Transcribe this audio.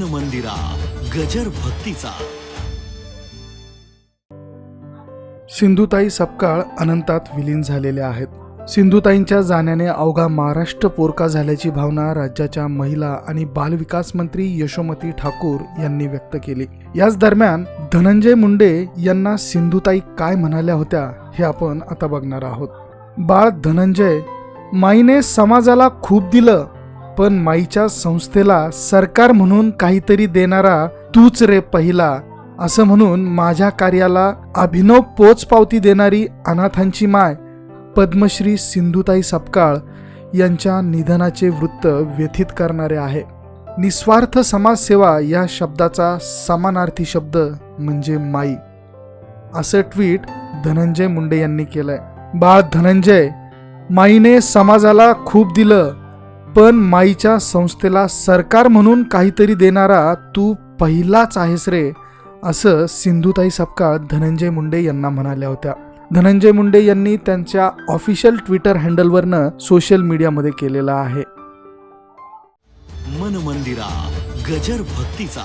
मन मंदिरा गजर भक्तीचा. सिंधुताई सपकाळ अनंतात विलीन झालेल्या आहेत. सिंधुताईंच्या जाण्याने अवघा महाराष्ट्र पोरका झाल्याची भावना राज्याच्या महिला आणि बालविकास मंत्री यशोमती ठाकूर यांनी व्यक्त केली. याच दरम्यान धनंजय मुंडे यांना सिंधुताई काय म्हणाल्या होत्या हे आपण आता बघणार आहोत. बाळ धनंजय माईने समाजाला खूप दिलं पण माईच्या संस्थेला सरकार म्हणून काहीतरी देणारा तूच रे पहिला असं म्हणून माझ्या कार्याला अभिनव पोचपावती देणारी अनाथांची माय पद्मश्री सिंधुताई सपकाळ यांच्या निधनाचे वृत्त व्यथित करणारे आहे. निस्वार्थ समाजसेवा या शब्दाचा समानार्थी शब्द म्हणजे माई असं ट्विट धनंजय मुंडे यांनी केलंय. बाळ धनंजय माईने समाजाला खूप दिलं पण माईच्या संस्थेला सरकार म्हणून काहीतरी देणारा तू पहिलाच आहेस रे असं सिंधुताई सपकाळ धनंजय मुंडे यांना म्हणाल्या होत्या. धनंजय मुंडे यांनी त्यांच्या ऑफिशियल ट्विटर हँडलवरनं सोशल मीडियामध्ये केलेलं आहे. मन मंदिरा गजर भक्तीचा.